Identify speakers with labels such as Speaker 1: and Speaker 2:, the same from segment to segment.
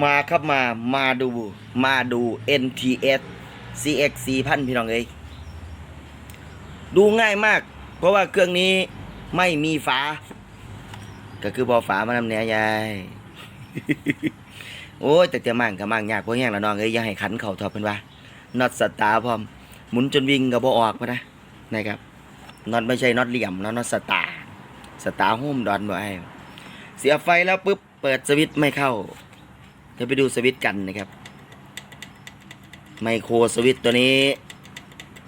Speaker 1: มาครับมา มาดู มาดู NTS CX 4000พี่น้องเอ้ยดูง่ายมาก เพราะว่าเครื่องนี้ไม่มีฝา ก็คือพอฝามานำเนี้ยยาย โอ้ย แต่จะมั่งก็มั่งยากเพราะแห้งแล้วน้องเอ้ยย่าให้ขันเข่าทอเพิ่นว่าน็อตสตาร์พร้อม หมุนจนวิ่งก็บ่ออกพะนะนะครับน็อตไม่ใช่น็อตเหลี่ยมนะน็อตสตาร์สตาร์โฮมดอนบ่ไอ้เสียไฟแล้วปุ๊บเปิดสวิตช์ไม่เข้า ดี๋ยวไปดูสวิตกันนะครับ ไมโครสวิตตัวนี้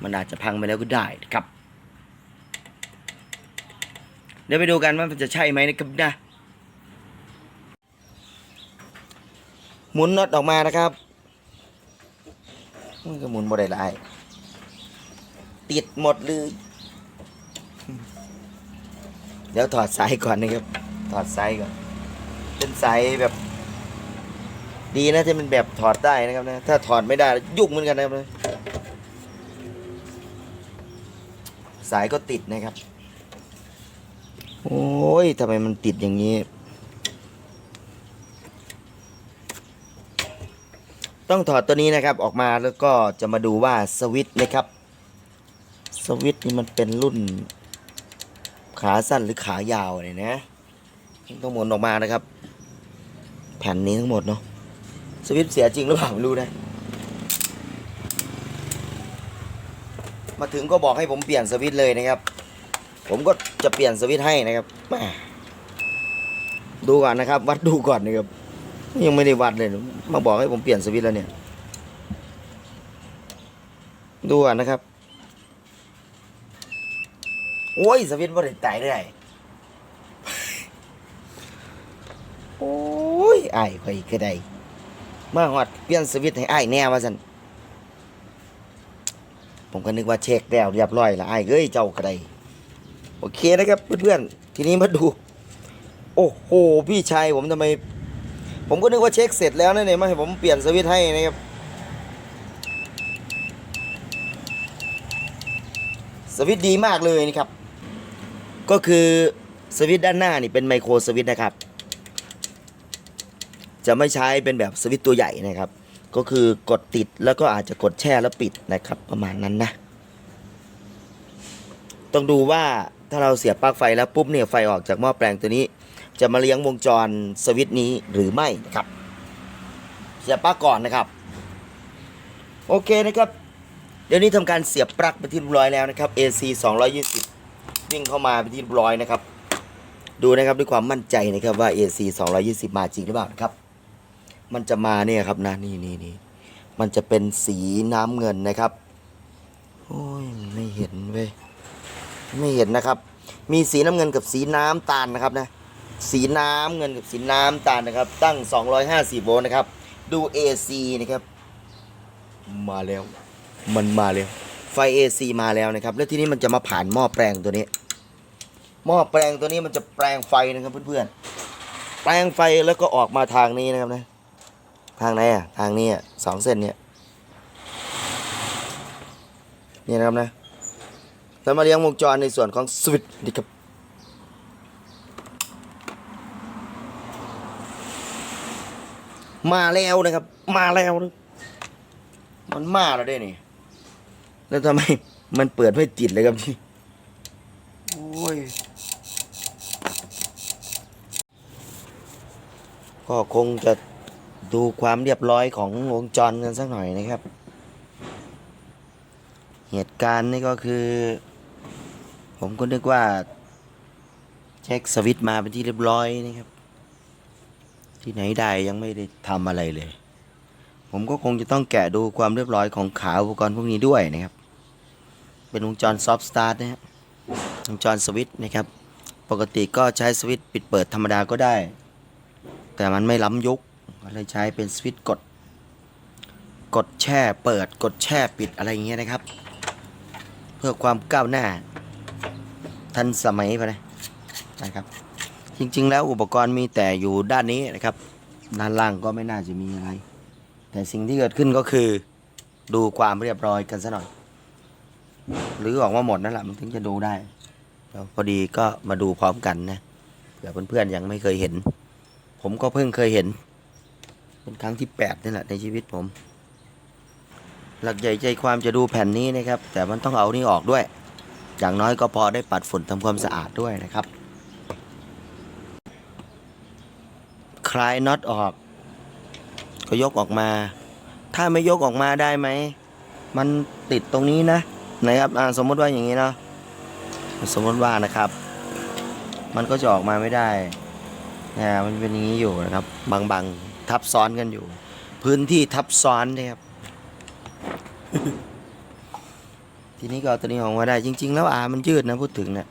Speaker 1: มันอาจจะพังไปแล้วก็ได้นะครับ เดี๋ยวไปดูกันว่ามันจะใช่ไหมนะครับนะ หมุนน็อตออกมานะครับ มันก็หมุนบ่ได้หลาย ติดหมดเลยเดี๋ยวถอดสายก่อนนะครับ ถอดสายก่อน เป็นสายแบบ ดีนะที่มันแบบถอดได้นะครับนะถ้าถอดไม่ได้ยุ่งเหมือนกันนะครับนะสายก็ติดนะครับ โอ้ยทำไมมันติดอย่างนี้ ต้องถอดตัวนี้นะครับออกมาแล้วก็จะมาดูว่าสวิตช์นะครับ สวิตช์นี่มันเป็นรุ่น ขาสั้นหรือขายาวเนี่ยนะ ต้องหมุนออกมานะครับ แผ่นนี้ทั้งหมดเนาะ สวิตเสียจริงหรือเปล่าไม่รู้นะ มาถึงก็บอกให้ผมเปลี่ยนสวิตเลยนะครับ ผมก็จะเปลี่ยนสวิตให้นะครับม่ดูก่อนนะครับ วัดดูก่อนนะครับ ยังไม่ได้วัดเลย มาบอกให้ผมเปลี่ยนสวิตแล้วเนี่ย ดูก่อนนะครับ โอ้ยสวิตบ่ได้ตายได้โอ้ยไอ้ายข่อยก็ได้ มาหอดเปลี่ยนสวิตให้ไอ้ายแน่ว่าสันผมก็นึกว่าเช็คแล้วเรียบร้อยละไอ้ายเอ้ยเจ้าก็ไดโอเคนะครับเพื่อนๆทีนี้มาดู โอ้โหพี่ชายผมทำไม ผมก็นึกว่าเช็คเสร็จแล้วนะเนี่ยมาให้ผมเปลี่ยนสวิตให้นะครับสวิตดีมากเลยนะครับ ก็คือสวิตด้านหน้านี่เป็นไมโครสวิตนะครับ จะไม่ใช้เป็นแบบสวิตตัวใหญ่นะครับ ก็คือกดติดแล้วก็อาจจะกดแช่แล้วปิดนะครับ ประมาณนั้นนะ ต้องดูว่าถ้าเราเสียบปลั๊กไฟแล้วปุ๊บเนี่ยไฟออกจากหม้อแปลงตัวนี้ จะมาเลี้ยงวงจรสวิตนี้หรือไม่นะครับ เสียบปลั๊กก่อนนะครับ โอเคนะครับ เดี๋ยวนี้ทำการเสียบปลั๊กไปที่เรียบร้อยแล้วนะครับ AC 220 วิ่งเข้ามาไปที่เรียบร้อยนะครับดูนะครับด้วยความมั่นใจนะครับว่า AC 220 มาจริงหรือเปล่านะครับ มันจะมาเนี่ยครับนะนี่นี่นี่มันจะเป็นสีน้ำเงินนะครับ โอ้ยไม่เห็นเว้ยไม่เห็นนะครับ มีสีน้ำเงินกับสีน้ำตาลนะครับนะ สีน้ำเงินกับสีน้ำตาลนะครับ ตั้ง 250 โวลต์นะครับ ดู AC นะครับ มาแล้ว มันมาแล้ว ไฟ AC มาแล้วนะครับ แล้วทีนี้มันจะมาผ่านหม้อแปลงตัวนี้ หม้อแปลงตัวนี้มันจะแปลงไฟนะครับเพื่อนๆ แปลงไฟแล้วก็ออกมาทางนี้นะครับนะ ทางไหนอะ ทางนี้อะสองเส้นเนี่ยนี่นะครับนะแล้วมาเลี้ยงวงจรในส่วนของสวิตช์นี่ครับมาแล้วนะครับ มาแล้ว มันมาแล้วได้นี่แล้วทำไมมันเปิดไม่ติดเลยครับพี่โอ้ยก็คงจะ ดูความเรียบร้อยของวงจรกันสักหน่อยนะครับ เหตุการณ์นี่ก็คือ ผมก็นึกว่าเช็คสวิตมาเป็นที่เรียบร้อยนะครับ ที่ไหนได้ยังไม่ได้ทำอะไรเลย ผมก็คงจะต้องแกะดูความเรียบร้อยของขาอุปกรณ์พวกนี้ด้วยนะครับ เป็นวงจรซอฟต์สตาร์ทนะครับวงจรสวิตนะครับ ปกติก็ใช้สวิตปิดเปิดธรรมดาก็ได้ แต่มันไม่ล้ำยุคก็ เลยใช้เป็นสวิตช์กด กดแช่เปิดกดแช่ปิดอะไรอย่างเงี้ยนะครับ เพื่อความก้าวหน้า ทันสมัยไปเลยนะครับ จริงๆ แล้วอุปกรณ์มีแต่อยู่ด้านนี้นะครับ ด้านล่างก็ไม่น่าจะมีอะไร แต่สิ่งที่เกิดขึ้นก็คือดูความเรียบร้อยกันซะหน่อย หรือออกมาหมดนั่นแหละมันถึงจะดูได้แล้วพอดีก็มาดูพร้อมกันนะเผื่อเพื่อนๆยังไม่เคยเห็น ผมก็เพิ่งเคยเห็น เป็นครั้งที่แปดนี่แหละในชีวิตผม หลักใหญ่ใจความจะดูแผ่นนี้นะครับ แต่มันต้องเอานี่ออกด้วย อย่างน้อยก็พอได้ปัดฝุ่นทำความสะอาดด้วยนะครับ คลายน็อตออก ก็ยกออกมา ถ้าไม่ยกออกมาได้ไหม มันติดตรงนี้นะนะครับสมมติว่าอย่างนี้เนาะสมมติว่านะครับ มันก็จะออกมาไม่ได้นะมันเป็นอย่างนี้อยู่นะครับ บางๆ ทับซ้อนกันอยู่ พื้นที่ทับซ้อนนะครับ ทีนี้ก็ตัวนี้ขออกมาได้จริง ๆ แล้วอามันยืดนะพูดถึงเนะี่ย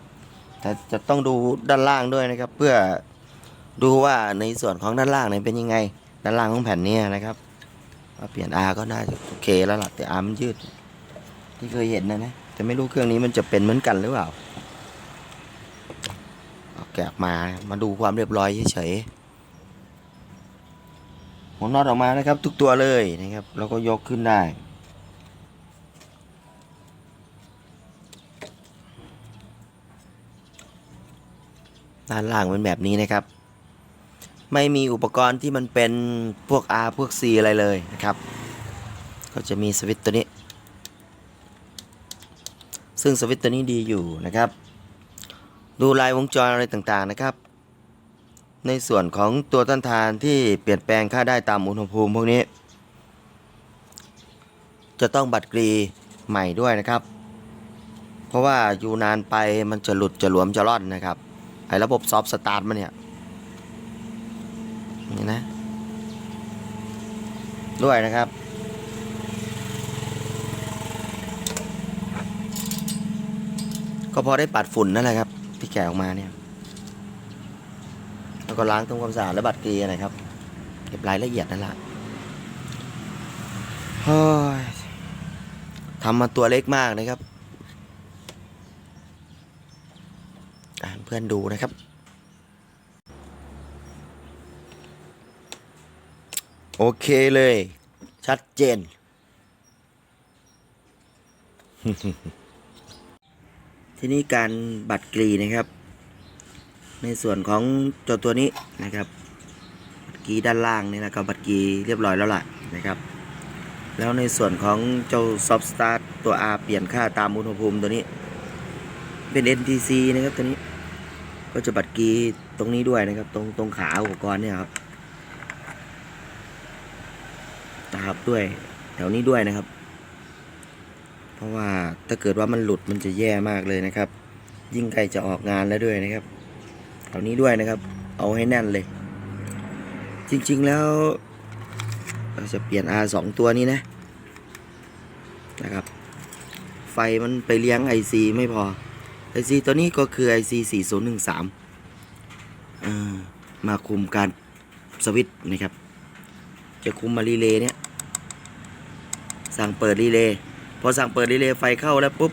Speaker 1: แต่จะต้องดูด้านล่างด้วยนะครับ เพื่อดูว่าในส่วนของด้านล่างเนี่ยเป็นยังไง ด้านล่างของแผ่นเนี้นะครับว่าเปลี่ยนอาก็น่าจะโอเคแล้วล่ะแต่อามันยืด ที่เคยเห็นนะนะแต่ไม่รู้เครื่องนี้มันจะเป็นเหมือนกันหรือเปล่าแกะมามาดูความเรียบร้อยเฉยๆ หัวน็อตออกมานะครับ ทุกตัวเลยนะครับแล้วก็ยกขึ้นได้ ด้านล่างเป็นแบบนี้นะครับ ไม่มีอุปกรณ์ที่มันเป็นพวก R พวก C อะไรเลยนะครับ ก็จะมีสวิตช์ตัวนี้ ซึ่งสวิตช์ตัวนี้ดีอยู่นะครับ ดูลายวงจรอะไรต่างๆนะครับ ในส่วนของตัวต้านทานที่เปลี่ยนแปลงค่าได้ตามอุณหภูมิพวกนี้ จะต้องบัดกรีใหม่ด้วยนะครับ เพราะว่าอยู่นานไปมันจะหลุดจะหลวมจะร่อนนะครับไอ้ระบบซอฟสตาร์ทมันเนี่ยนี่นะ ด้วยนะครับก็พอได้ปัดฝุ่นนั่นแหละครับ ที่แกะออกมาเนี่ย แล้วก็ล้างทำความสะอาดและบัดกรีนะครับ เก็บรายละเอียดนั่นแหละเฮ้ยทำมาตัวเล็กมากนะครับเพื่อนดูนะครับ โอเคเลย ชัดเจน ทีนี้การบัตรกรีนะครับ ในส่วนของตัวตัวนี้นะครับ บัตรกีด้านล่างนี่นะครับบัตรกีเรียบร้อยแล้วล่ะนะครับ แล้วในส่วนของเจ้า Soft Start ตัว R เปลี่ยนค่าตามอุณหภูมิตัวนี้ เป็น NTC นะครับตัวนี้ ก็จะบัตรกีตรงนี้ด้วยนะครับ ตรงตรงขาอุปกรณ์เนี่ยครับนะครับด้วยแถวนี้ด้วยนะครับ เพราะว่าถ้าเกิดว่ามันหลุดมันจะแย่มากเลยนะครับ ยิ่งใกล้จะออกงานแล้วด้วยนะครับ ถวนี้ด้วยนะครับ เอาให้แน่นเลย จริงๆแล้วเราจะเปลี่ยน R สองตัวนี้นะนะครับ ไฟมันไปเลี้ยง IC ไม่พอ IC ตัวนี้ก็คือ IC 4013เอ่อมาคุมการสวิตช์นะครับ จะคุมมารีเลย์เนี่ยสั่งเปิดรีเลย์พอสั่งเปิดรีเลย์ไฟเข้าแล้วปุ๊บ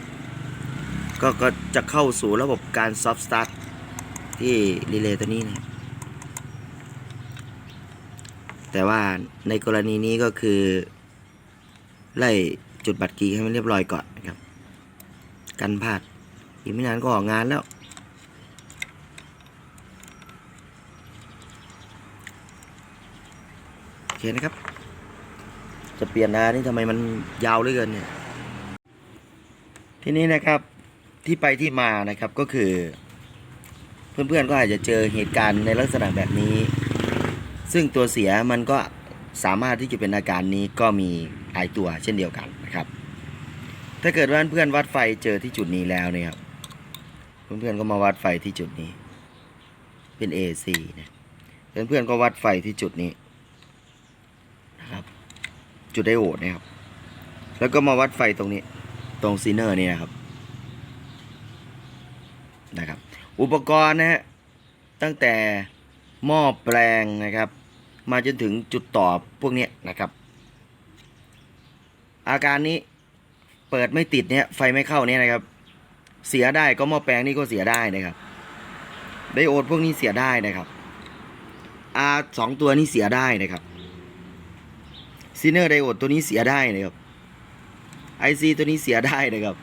Speaker 1: ก็ก็จะเข้าสู่ระบบการซอฟต์สตาร์ท ที่รีเลย์ตัวนี้นะแต่ว่าในกรณีนี้ก็คือ ไล่จุดบัตรกีให้มันเรียบร้อยก่อนนะครับ กันพลาดอีกไม่นานก็ออกงานแล้ว โอเคนะครับ จะเปลี่ยนนานี่ทำไมมันยาวเหลือเกินเนี่ย ทีนี้นะครับที่ไปที่มานะครับก็คือ เพื่อนๆก็อาจจะเจอเหตุการณ์ในลักษณะแบบนี้ ซึ่งตัวเสียมันก็สามารถที่จะเป็นอาการนี้ก็มีหลายตัวเช่นเดียวกันนะครับ ถ้าเกิดว่าเพื่อนวัดไฟเจอที่จุดนี้แล้วเนี่ยครับเพื่อนๆก็มาวัดไฟที่จุดนี้ เป็น AC นะเพื่อนๆก็วัดไฟที่จุดนี้นะครับ จุดไดโอดนะครับ แล้วก็มาวัดไฟตรงนี้ตรงซีเนอร์นี่นะครับ นะครับ อุปกรณ์นะฮะตั้งแต่หม้อแปลงนะครับ มาจนถึงจุดต่อพวกนี้นะครับ อาการนี้เปิดไม่ติดเนี่ยไฟไม่เข้าเนี่ยนะครับ เสียได้ก็หม้อแปลงนี่ก็เสียได้นะครับไดโอดพวกนี้เสียได้นะครับ R สองตัวนี้เสียได้นะครับซีเนอร์ไดโอดตัวนี้เสียได้นะครับ IC ตัวนี้เสียได้นะครับ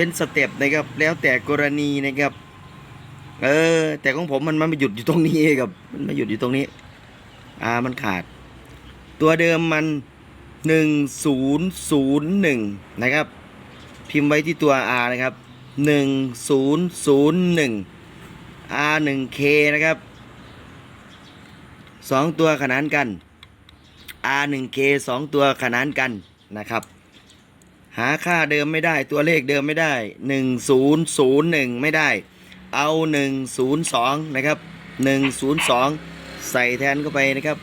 Speaker 1: เป็นสเต็ปนะครับ แล้วแต่กรณีนะครับ เออ แต่ของผมมันมันมาหยุดอยู่ตรงนี้เองครับ มันมาหยุดอยู่ตรงนี้ อ่ามันขาด ตัวเดิมมัน1001นย์ศูนย์หนึ่งนะครับ พิมพ์ไว้ที่ตัว R นะครับ1001 R1K นะครับสองตัวขนานกัน R1K สองตัวขนานกันนะครับ หาค่าเดิมไม่ได้ ตัวเลขเดิมไม่ได้1001ไม่ได้ เอา102นะครับ102ใส่แทนเข้าไปนะครับ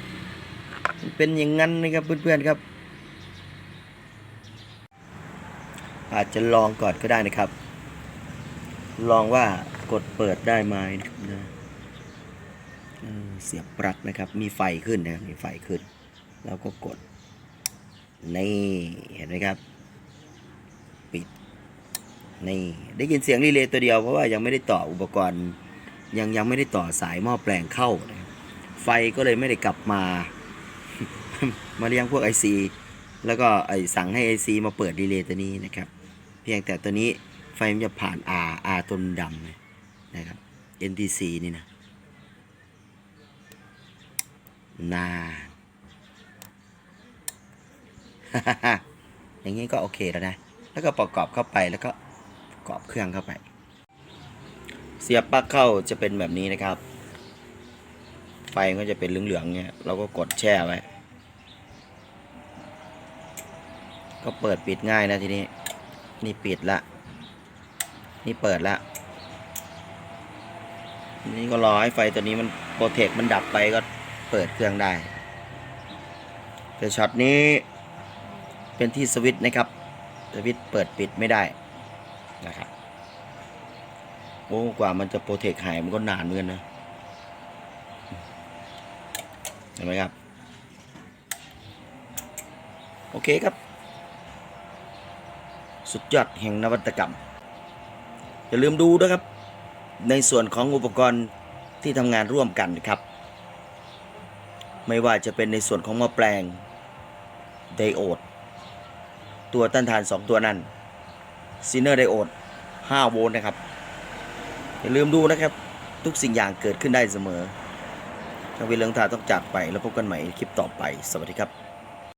Speaker 1: เป็นอย่างนั้นนะครับเพื่อนๆครับ อาจจะลองก่อนก็ได้นะครับ ลองว่ากดเปิดได้ไหมนะเสียบปลั๊กนะครับ มีไฟขึ้นนะ มีไฟขึ้น แล้วก็กด นี่ เห็นไหมครับ นี่ได้ยินเสียงรีเลย์ตัวเดียวเพราะว่ายังไม่ได้ต่ออุปกรณ์ ยังยังไม่ได้ต่อสายหม้อแปลงเข้า ไฟก็เลยไม่ได้กลับมา มาเลี้ยงพวก IC แล้วก็ไอสั่งให้ IC มาเปิดรีเลย์ตัวนี้นะครับ เพียงแต่ตัวนี้ไฟมันจะผ่าน R R ตัวดำนะครับ NTC นี่นะนานอย่างนี้ก็โอเคแล้วนะ แล้วก็ประกอบเข้าไปแล้วก็ กอบเครื่องเข้าไป เสียบปลั๊กเข้าจะเป็นแบบนี้นะครับ ไฟก็จะเป็นเหลืองๆเนี่ยเราก็กดแช่ไว้ ก็เปิดปิดง่ายนะทีนี้ นี่ปิดละ นี่เปิดละนี่ก็รอให้ไฟตัวนี้มันโปรเทคมันดับไปก็เปิดเครื่องได้ แต่ช็อตนี้เป็นที่สวิตช์นะครับ สวิตช์เปิดปิดไม่ได้ นะครับโอ้กว่ามันจะโปรเทคหายมันก็นานเหมือนกันนะเห็นไหมครับ โอเคครับ สุดยอดแห่งนวัตกรรม อย่าลืมดูนะครับ ในส่วนของอุปกรณ์ที่ทำงานร่วมกันครับ ไม่ว่าจะเป็นในส่วนของหม้อแปลง ไดโอด ตัวต้านทาน 2 ตัวนั้น ซีเนอร์ไดโอด5โวลต์นะครับ อย่าลืมดูนะครับ ทุกสิ่งอย่างเกิดขึ้นได้เสมอทางวิเลืองทาต้องจากไปแล้วพบกันใหม่คลิปต่อไป สวัสดีครับ